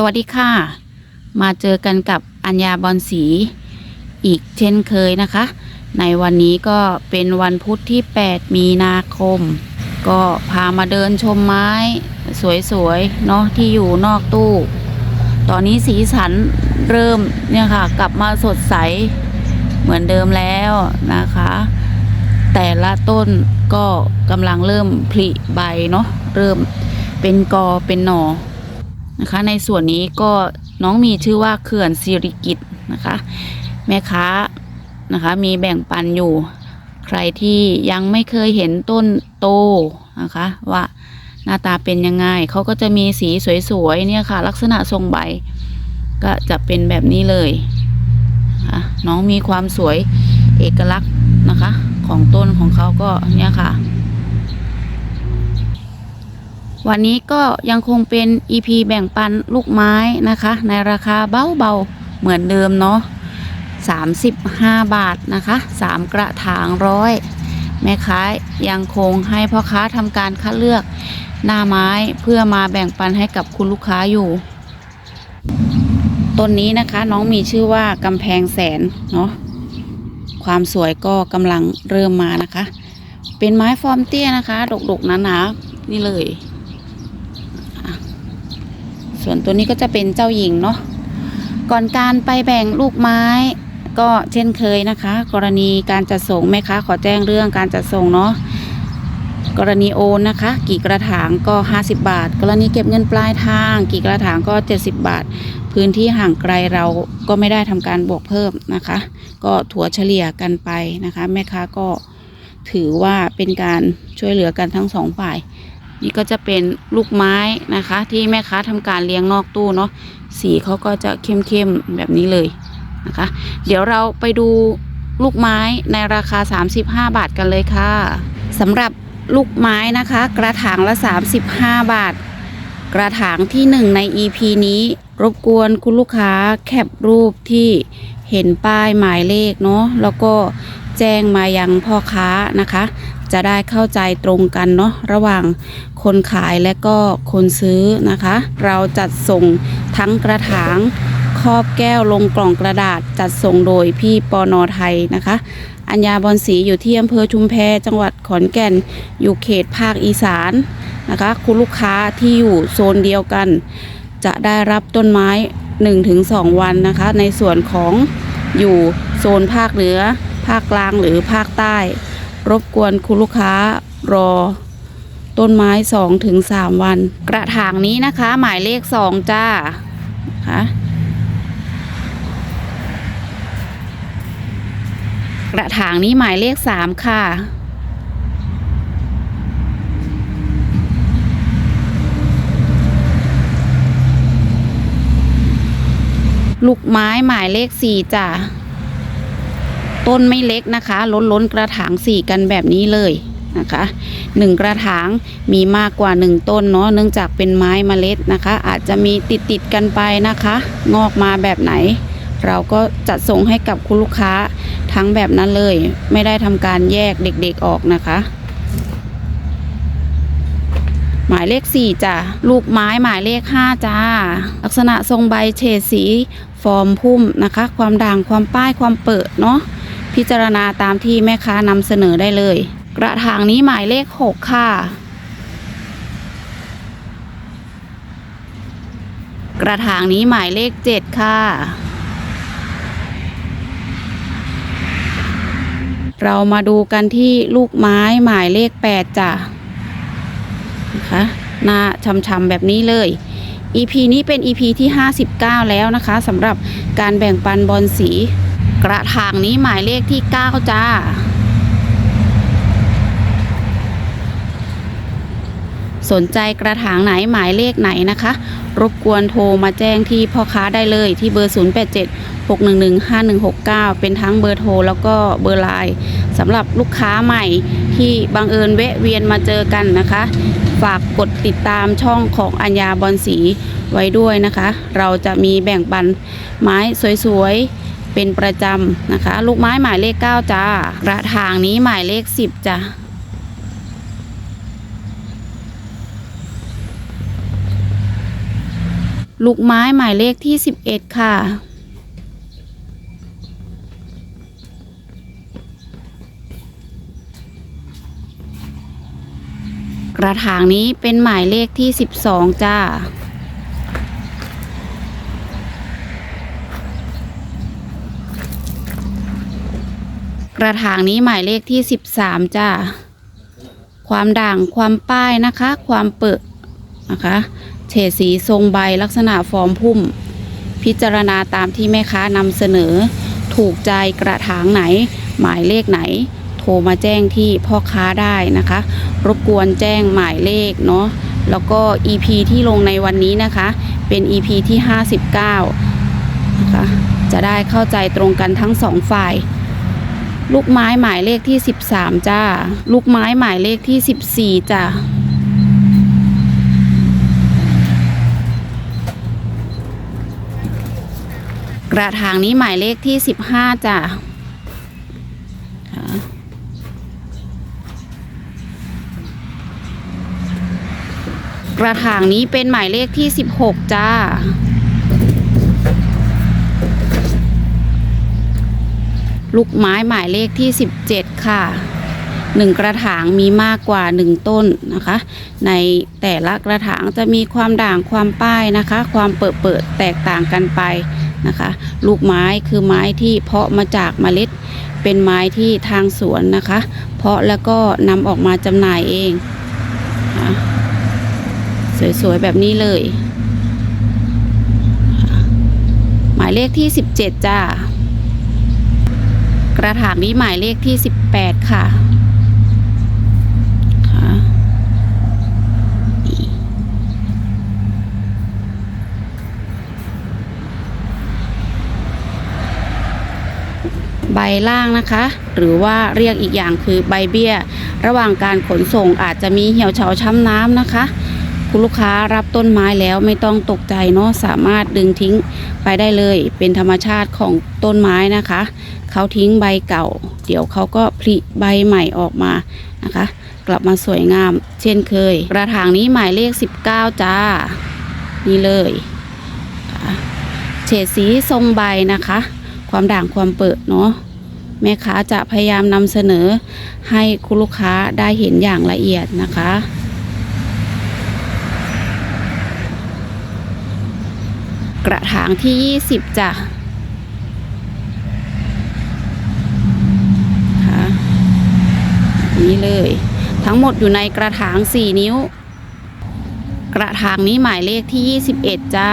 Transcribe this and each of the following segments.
สวัสดีค่ะ มาเจอกันกับอัญญาบอลสีอีกเช่นเคยนะคะ ในวันนี้ก็เป็นวันพุธที่ 8 มีนาคม ก็พามาเดินชมไม้ สวยๆเนาะที่อยู่นอกตู้ ตอนนี้สีสันเริ่มเนี่ยค่ะ กลับมาสดใสเหมือนเดิมแล้วนะคะ แต่ละต้นก็กำลังเริ่มผลิใบเนาะเริ่มเป็นกอเป็นหน่อ นะคะ ในส่วนนี้ก็น้องมีชื่อว่าเขื่อนสิริกิตนะคะ แม่ค้านะคะมีแบ่งปันอยู่ ใครที่ยังไม่เคยเห็นต้นโตนะคะว่าหน้าตาเป็นยังไงเขาก็จะมีสีสวยๆเนี่ยค่ะ ลักษณะทรงใบ ก็จะเป็นแบบนี้เลยนะะน้องมีความสวยเอกลักษณ์นะคะ ของต้นของเขาก็เนี่ยค่ะ วันนี้ก็ยังคงเป็น EP แบ่งปันลูกไม้นะคะ ในราคาเบาๆ เหมือนเดิมเนาะ35 บาทนะคะ 3 กระถางร้อยแม่ค้ายังคงให้พ่อค้าทำการคัดเลือกหน้าไม้เพื่อมาแบ่งปันให้กับคุณลูกค้าอยู่ต้นนี้นะคะน้องมีชื่อว่ากำแพงแสนเนาะความสวยก็กำลังเริ่มมานะคะ เป็นไม้ฟอร์มเตี้ยนะคะ ดกๆหนาๆนี่เลย ส่วนตัวนี้ก็จะเป็นเจ้าหญิงเนาะก่อนการไปแบ่งลูกไม้ ก็เช่นเคยนะคะ กรณีการจัดส่งแม่ค้าขอแจ้งเรื่องการจัดส่งเนาะกรณีโอนนะคะ กี่กระถางก็ 50 บาท กรณีเก็บเงินปลายทาง กี่กระถางก็ 70 บาท พื้นที่ห่างไกลเราก็ไม่ได้ทำการบวกเพิ่มนะคะ ก็ถัวเฉลี่ยกันไปนะคะ แม่ค้าก็ถือว่าเป็นการช่วยเหลือกันทั้งสองฝ่าย นี่ก็จะเป็นลูกไม้นะคะ ที่แม่ค้าทำการเลี้ยงนอกตู้เนาะสีเขาก็จะเข้มๆแบบนี้เลยนะคะ เดี๋ยวเราไปดูลูกไม้ในราคา 35 บาทกันเลยค่ะสำหรับลูกไม้นะคะ กระถางละ 35 บาท กระถางที่ 1 ใน EP นี้ รบกวนคุณลูกค้าแคปรูปที่เห็นป้ายหมายเลขเนาะแล้วก็ แจ้งมายังพ่อค้านะคะ จะได้เข้าใจตรงกันเนาะระหว่างคนขายและก็คนซื้อนะคะ เราจัดส่งทั้งกระถางครอบแก้วลงกล่องกระดาษจัดส่งโดยพี่ปอนอไทยนะคะ อัญญาบอลศรีอยู่ที่อำเภอชุมแพจังหวัดขอนแก่น อยู่เขตภาคอีสานนะคะ คุณลูกค้าที่อยู่โซนเดียวกัน จะได้รับต้นไม้ 1-2 วันนะคะ ในส่วนของอยู่โซนภาคเหนือ ภาคกลางหรือภาคใต้ รบกวนคุณลูกค้ารอ ต้นไม้สองถึงสามวัน กระถางนี้นะคะ หมายเลขสองจ้าค่ะกระถางนี้หมายเลขสามค่ะลูกไม้หมายเลขสี่จ้ะ ต้นไม่เล็กนะคะ ล้นล้นๆกระถางสี่กันแบบนี้เลยนะคะหนึ่งกระถางมีมากกว่าหนึ่งต้นเนาะเนื่องจากเป็นไม้เมล็ดนะคะ อาจจะมีติดติดๆกันไปนะคะ งอกมาแบบไหน เราก็จัดส่งให้กับคุณลูกค้าทั้งแบบนั้นเลย ไม่ได้ทำการแยกเด็กๆออกนะคะ หมายเลขสี่จ้ะลูกไม้หมายเลขห้าจ้าลักษณะทรงใบเฉดสี ฟอร์มพุ่มนะคะ ความด่างความป้ายความเปิดเนาะ พิจารณาตามที่แม่ค้านำเสนอได้เลย กระถางนี้หมายเลขหกค่ะ กระถางนี้หมายเลขเจ็ดค่ะ เรามาดูกันที่ลูกไม้หมายเลขแปดจ้ะนะคะหน้าชำๆแบบนี้เลย EP นี้เป็น EP ที่ 59 แล้วนะคะสำหรับการแบ่งปันบอลสี กระถางนี้หมายเลขที่ 9 จ้า สนใจกระถางไหนหมายเลขไหนนะคะ รบกวนโทรมาแจ้งที่พ่อค้าได้เลยที่เบอร์ 087 611 5169 เป็นทั้งเบอร์โทรแล้วก็เบอร์ไลน์สำหรับลูกค้าใหม่ที่บังเอิญแวะเวียนมาเจอกันนะคะ ฝากกดติดตามช่องของอัญญาบอลสีไว้ด้วยนะคะ เราจะมีแบ่งปันไม้สวยๆ เป็นประจำนะคะ ลูกไม้หมายเลข 9จ้ากระถางนี้หมายเลข 10จ้ะลูกไม้หมายเลขที่สิบเอ็ดค่ะ กระถางนี้เป็นหมายเลขที่สิบสองจ้า กระถางนี้หมายเลขที่สิบสามจ้าความด่างความป้ายนะคะ ความเปิดนะคะเฉดสีทรงใบลักษณะฟอร์มพุ่ม พิจารณาตามที่แม่ค้านำเสนอ ถูกใจกระถางไหน หมายเลขไหน โทรมาแจ้งที่พ่อค้าได้นะคะ รบกวนแจ้งหมายเลขเนาะแล้วก็ EP ที่ลงในวันนี้นะคะ เป็น EP ที่ 59 นะคะ จะได้เข้าใจตรงกันทั้งสองฝ่าย ลูกไม้หมายเลขที่13จ้า ลูกไม้หมายเลขที่14จ้ากระถางนี้หมายเลขที่15จ้าค่ะกระถางนี้เป็นหมายเลขที่16จ้า ลูกไม้หมายเลขที่ 17 ค่ะหนึ่งกระถางมีมากกว่า 1 ต้นนะคะ ในแต่ละกระถางจะมีความด่างความป้ายนะคะ ความเปิดเปิดแตกต่างกันไปนะคะ ลูกไม้คือไม้ที่เพาะมาจากเมล็ด เป็นไม้ที่ทางสวนนะคะ เพาะแล้วก็นำออกมาจำหน่ายเองค่ะสวยๆ แบบนี้เลย หมายเลขที่ 17 จ้า กระถางนี้หมายเลขที่18ค่ะค่ะใบล่างนะคะ หรือว่าเรียกอีกอย่างคือใบเบี้ย ระหว่างการขนส่งอาจจะมีเหี่ยวเฉาช้ำน้ำนะคะ คุณลูกค้ารับต้นไม้แล้วไม่ต้องตกใจเนาะสามารถดึงทิ้งไปได้เลย เป็นธรรมชาติของต้นไม้นะคะ เขาทิ้งใบเก่า เดี๋ยวเขาก็ผลิใบใหม่ออกมานะคะ กลับมาสวยงาม เช่นเคย กระถางนี้หมายเลข 19 จ้า นี่เลยเฉดสีทรงใบนะคะ ความด่างความเปิดเนาะแม่ค้าจะพยายามนำเสนอให้คุณลูกค้าได้เห็นอย่างละเอียดนะคะ กระถางที่ 20จ้ะค่ะนี่เลย ทั้งหมดอยู่ในกระถาง 4 นิ้ว กระถางนี้หมายเลขที่ 21 จ้า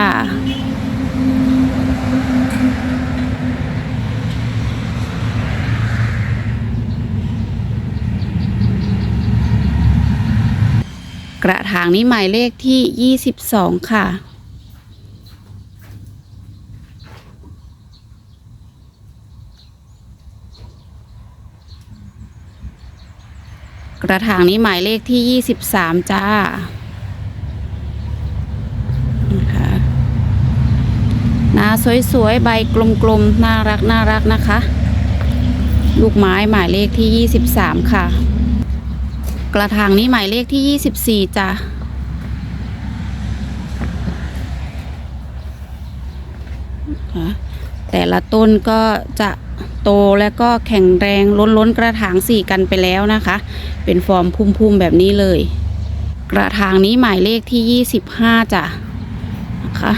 กระถางนี้หมายเลขที่ 22 ค่ะ กระถางนี้หมายเลขที่23จ้านะคะหน้าสวยๆ ใบกลมๆ น่ารักน่ารักนะคะ ลูกไม้หมายเลขที่23ค่ะ กระถางนี้หมายเลขที่24จ้ะค่ะแต่ละต้นก็จะ โตและก็แข็งแรงล้นล้นๆกระถางสี่กันไปแล้วนะคะ เป็นฟอร์มพุ่มๆแบบนี้เลย กระถางนี้หมายเลขที่ 25จ้ะนะคะ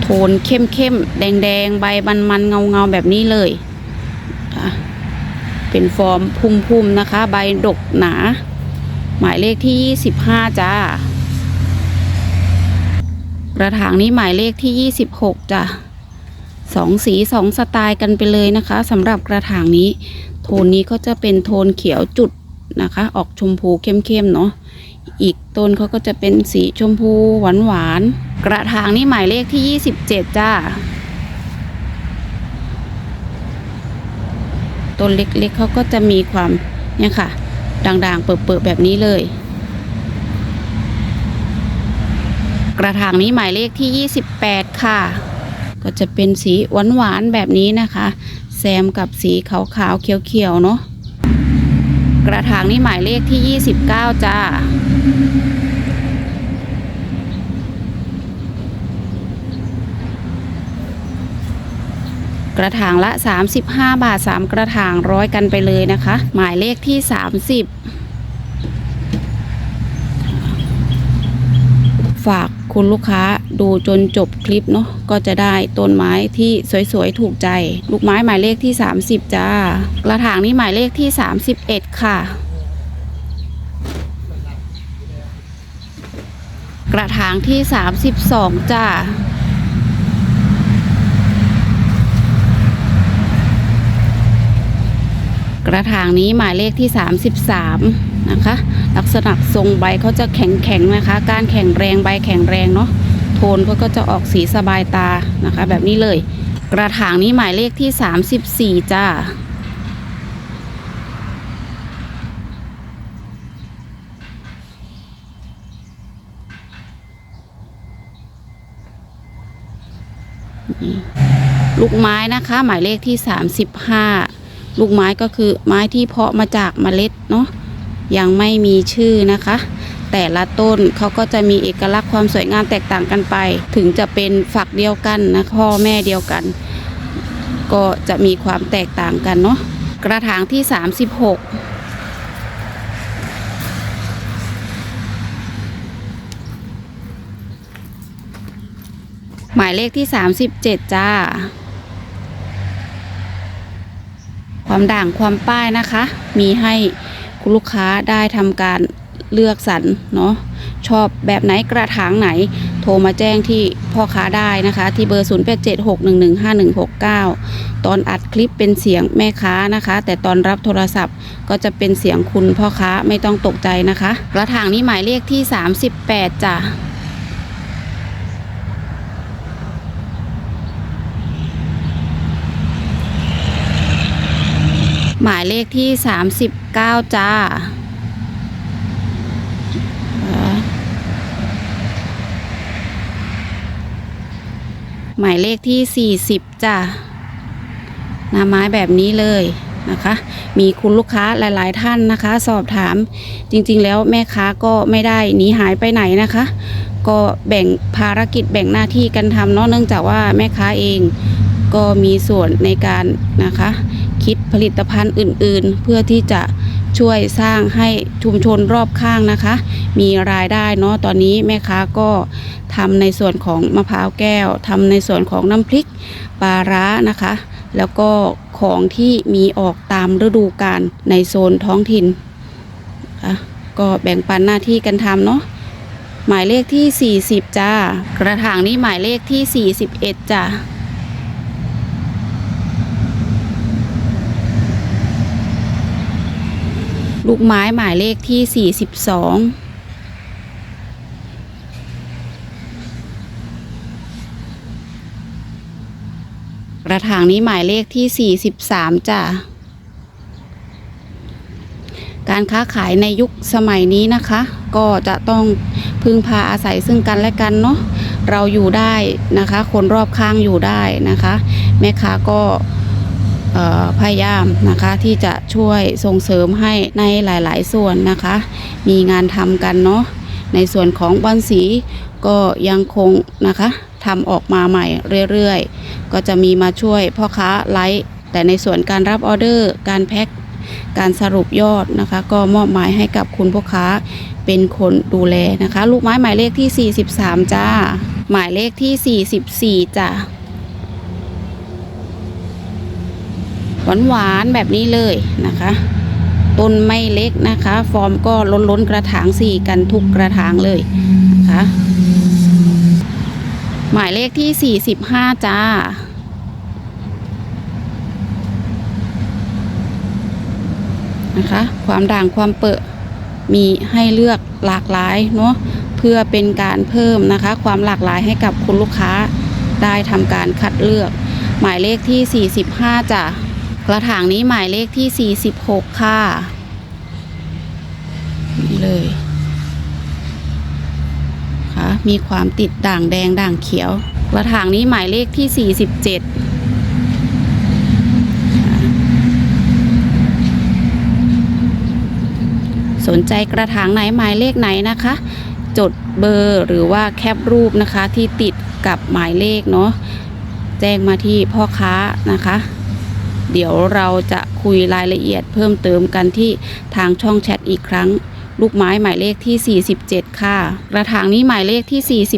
โทนเข้มเข้มๆแดงแดงๆใบมันมันเงาเงาๆแบบนี้เลย เป็นฟอร์มพุ่มๆนะคะ ใบดกหนา หมายเลขที่ 25 จ้ากระถางนี้หมายเลขที่ 26 จ้ะ สองสีสองสไตล์กันไปเลยนะคะสำหรับกระถางนี้ โทนนี้ก็จะเป็นโทนเขียวจุดนะคะ ออกชมพูเข้มๆเนาะอีกต้นเขาก็จะเป็นสีชมพูหวานๆกระถางนี้หมายเลขที่ 27 จ้าต้นเล็กๆเขาก็จะมีความเนี่ยค่ะ ด่างๆ เปิดๆแบบนี้เลย กระถางนี้หมายเลขที่ 28 ค่ะ ก็จะเป็นสีหวานหวานแบบนี้นะคะ แซมกับสีขาวขาวเขียวเขียวเนาะกระถางนี่หมายเลขที่ 29 จ้ากระถางละ 35 บาท 3 กระถางร้อยกันไปเลยนะคะ หมายเลขที่ 30 ฝากคุณลูกค้า ดูจนจบคลิปเนาะก็จะได้ต้นไม้ที่สวยๆถูกใจ ลูกไม้หมายเลขที่ 30 จ้ากระถางนี้หมายเลขที่ 31 ค่ะ กระถางที่ 32 จ้ากระถางนี้หมายเลขที่ 33 นะคะ ลักษณะทรงใบเขาจะแข็งแข็งๆนะคะ การแข็งแรงใบแข็งแรงเนาะ โทนก็จะออกสีสบายตานะคะ แบบนี้เลย กระถางนี้หมายเลขที่ 34 จ้าลูกไม้นะคะ หมายเลขที่ 35 ลูกไม้ก็คือไม้ที่เพาะมาจากเมล็ดเนาะยังไม่มีชื่อนะคะ แต่ละต้นเขาก็จะมีเอกลักษณ์ความสวยงามแตกต่างกันไป ถึงจะเป็นฝักเดียวกันนะพ่อแม่เดียวกัน ก็จะมีความแตกต่างกันเนาะกระถางที่ 36หมายเลขที่ 37 จ้า ความด่างความป้ายนะคะ มีให้คุณลูกค้าได้ทำการ เลือกสรรเนาะชอบแบบไหนกระถางไหน โทรมาแจ้งที่พ่อค้าได้นะคะ ที่เบอร์ 0876115169 ตอนอัดคลิปเป็นเสียงแม่ค้านะคะ แต่ตอนรับโทรศัพท์ก็จะเป็นเสียงคุณพ่อค้าไม่ต้องตกใจนะคะกระถางนี้หมายเลขที่ 38จ้ะหมายเลขที่ 39 จ้า หมายเลขที่ 40จ้าหน้าไม้แบบนี้เลยนะคะ มีคุณลูกค้าหลาย ๆ ท่านนะคะ สอบถามจริง ๆ แล้วแม่ค้าก็ไม่ได้หนีหายไปไหนนะคะ ก็แบ่งภารกิจแบ่งหน้าที่กันทำเนาะเนื่องจากว่าแม่ค้าเองก็มีส่วนในการนะคะ คิดผลิตภัณฑ์อื่น ๆ เพื่อที่จะ ช่วยสร้างให้ชุมชนรอบข้างนะคะ มีรายได้เนาะตอนนี้แม่ค้าก็ทำในส่วนของมะพร้าวแก้วทำในส่วนของน้ำพริกปลาร้านะคะ แล้วก็ของที่มีออกตามฤดูกาลในโซนท้องถิ่นก็แบ่งปันหน้าที่กันทำเนาะหมายเลขที่ 40 จ้า กระถางนี้หมายเลขที่ 41 จ้า ลูกไม้หมายเลขที่ 42กระถางนี้หมายเลขที่ 43จ้ะ การค้าขายในยุคสมัยนี้นะคะ ก็จะต้องพึ่งพาอาศัยซึ่งกันและกันเนาะ เราอยู่ได้นะคะ คนรอบข้างอยู่ได้นะคะ แม่ค้าก็ พยายามนะคะที่จะช่วยส่งเสริมให้ในหลาย ๆ ส่วนนะคะ มีงานทำกันเนาะในส่วนของบอลสีก็ยังคงนะคะทำออกมาใหม่เรื่อยๆ ก็จะมีมาช่วยพ่อค้าไลฟ์แต่ในส่วนการรับออเดอร์ การแพ็คการสรุปยอดนะคะ ก็มอบหมายให้กับคุณพ่อค้าเป็นคนดูแลนะคะ ลูกไม้หมายเลขที่ 43 จ้า หมายเลขที่ 44 จ้า หวานหวานๆแบบนี้เลยนะคะ ต้นไม่เล็กนะคะ ฟอร์มก็ล้นล้นๆกระถางสี่กันทุกกระถางเลยนะคะหมายเลขที่ 45 จ้า นะคะ ความด่างความเปอะมีให้เลือกหลากหลายเนาะเพื่อเป็นการเพิ่มนะคะ ความหลากหลายให้กับคุณลูกค้าได้ทำการคัดเลือก หมายเลขที่ 45 จ้ะ กระถางนี้หมายเลขที่ 46 ค่ะ นี่เลยค่ะมีความติดด่างแดงด่างเขียว กระถางนี้หมายเลขที่ 47สนใจกระถางไหนหมายเลขไหนนะคะ จดเบอร์หรือว่าแคปรูปนะคะที่ติดกับหมายเลขเนาะแจ้งมาที่พ่อค้านะคะ เดี๋ยวเราจะคุยรายละเอียดเพิ่มเติมกันที่ทางช่องแชทอีกครั้ง ลูกไม้หมายเลขที่ 47 ค่ะ กระถางนี้หมายเลขที่ 48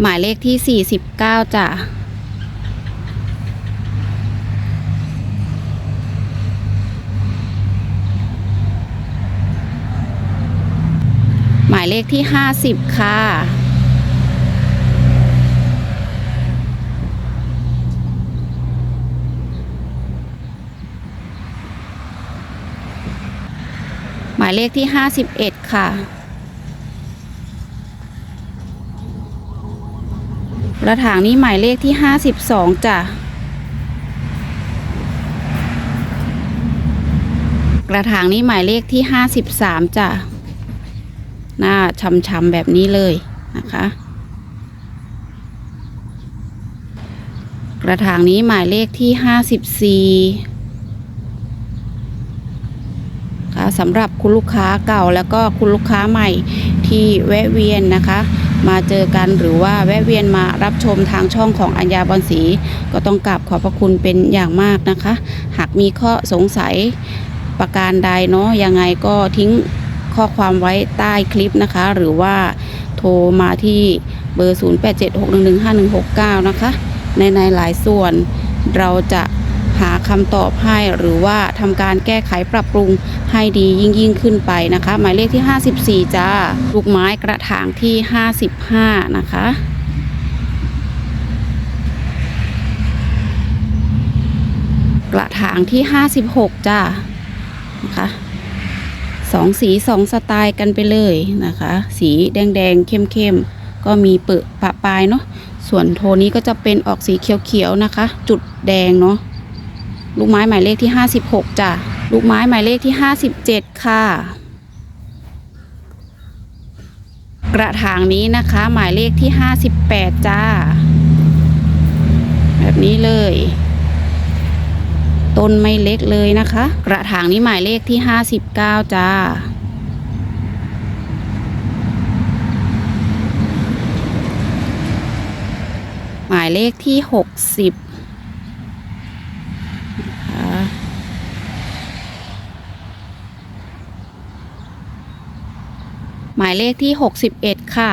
หมายเลขที่ 49จ้ะ หมายเลขที่ 50 ค่ะายเลขที่ 51 ค่ะ กระถางนี้หมายเลขที่ 52จ้ะ กระถางนี้หมายเลขที่ 53จ้ะ หน้าช้ำๆแบบนี้เลยนะคะ กระถางนี้หมายเลขที่ 54ค่ะ สำหรับคุณลูกค้าเก่าแล้วก็คุณลูกค้าใหม่ที่แวะเวียนนะคะ มาเจอกันหรือว่าแวะเวียนมารับชมทางช่องของอัญญาบอลสีก็ต้องกราบขอบพระคุณเป็นอย่างมากนะคะ หากมีข้อสงสัยประการใดเนาะยังไงก็ทิ้งข้อความไว้ใต้คลิปนะคะ หรือว่าโทรมาที่เบอร์ 0876115169 นะคะ ในในหลายส่วนเราจะ หาคำตอบให้หรือว่าทำการแก้ไขปรับปรุงให้ดียิ่งยิ่งขึ้นไปนะคะ หมายเลขที่ 54 จ้า ลูกไม้กระถางที่ 55 นะคะกระถางที่ 56 จ้า นะคะสองสีสองสไตล์กันไปเลยนะคะ สีแดงแดงเข้มเข้มก็มีเปอะปะปลายเนาะ ส่วนโทนนี้ก็จะเป็นออกสีเขียวๆนะคะ จุดแดงเนาะ ลูกไม้หมายเลขที่ 56จ้ะลูกไม้หมายเลขที่ 57 ค่ะ กระถางนี้นะคะ หมายเลขที่ 58 จ้า แบบนี้เลย ต้นไม่เล็กเลยนะคะ กระถางนี้หมายเลขที่ 59 จ้าหมายเลขที่ 60นะคะ หมายเลขที่ 61 ค่ะ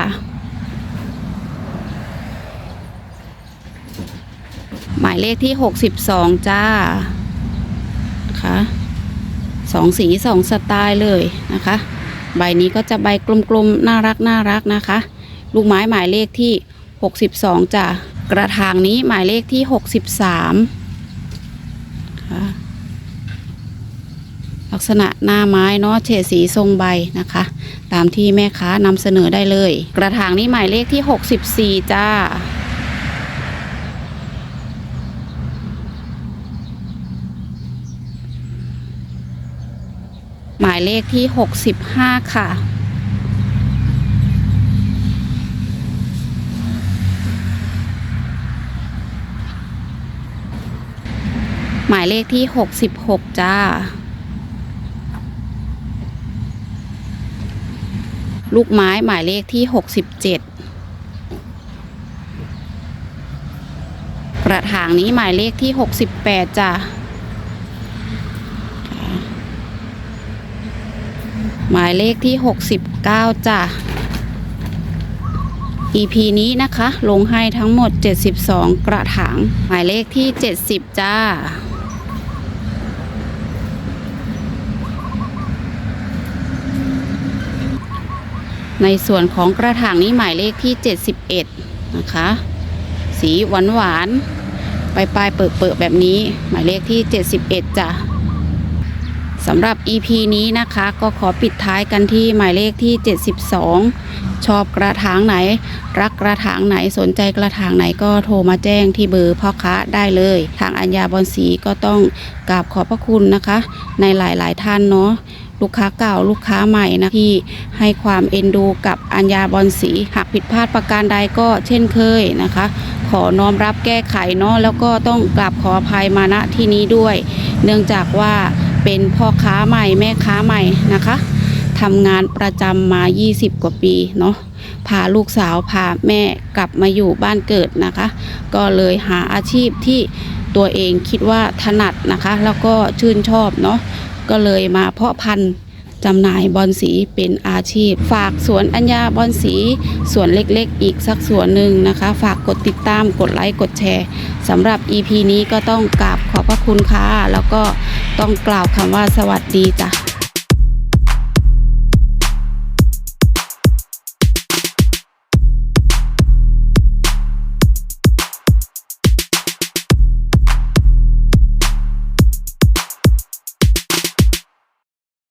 หมายเลขที่ 62 จ้านะคะสองสีสองสไตล์เลยนะคะ ใบนี้ก็จะใบกลมๆ น่ารักน่ารักนะคะ ลูกไม้หมายเลขที่ 62จ้ะกระถางนี้หมายเลขที่ 63ค่ะ ลักษณะหน้าไม้เนาะเฉดสีทรงใบนะคะ ตามที่แม่ค้านำเสนอได้เลย กระถางนี้หมายเลขที่ 64 จ้าหมายเลขที่ 65 ค่ะ หมายเลขที่ 66 จ้า ลูกไม้หมายเลขที่ 67 กระถางนี้หมายเลขที่ 68จ้าหมายเลขที่ 69จ้ะ EP นี้นะคะ ลงให้ทั้งหมด 72 กระถาง หมายเลขที่ 70 จ้า ในส่วนของกระถางนี้หมายเลขที่ 71 นะคะ สีหวานหวานปลายปลายเปิดเปิดๆแบบนี้ หมายเลขที่ 71จ้ะสำหรับ EP นี้นะคะ ก็ขอปิดท้ายกันที่หมายเลขที่ 72 ชอบกระถางไหน รักกระถางไหนสนใจกระถางไหนก็โทรมาแจ้งที่เบอร์พ่อค้าได้เลย ทางอัญญาบอนสีก็ต้องกราบขอบพระคุณนะคะ ในหลายๆท่านเนาะ ลูกค้าเก่าลูกค้าใหม่นะที่ให้ความเอ็นดูกับอัญญาบอนสีหากผิดพลาดประการใดก็เช่นเคยนะคะ ขอน้อมรับแก้ไขเนาะแล้วก็ต้องกราบขออภัยมาณที่นี้ด้วย เนื่องจากว่าเป็นพ่อค้าใหม่แม่ค้าใหม่นะคะทำงานประจำมา 20 กว่าปีเนาะพาลูกสาวพาแม่กลับมาอยู่บ้านเกิดนะคะ ก็เลยหาอาชีพที่ตัวเองคิดว่าถนัดนะคะ แล้วก็ชื่นชอบเนาะ ก็เลยมาเพาะพันธุ์จำหน่ายบอลสีเป็นอาชีพ ฝากสวนอัญญาบอลสีสวนเล็กๆ อีกสักสวนหนึ่งนะคะ ฝากกดติดตามกดไลค์กดแชร์สำหรับ EP นี้ก็ต้องกราบขอบพระคุณค่ะแล้วก็ต้องกล่าวคำว่าสวัสดีจ้ะ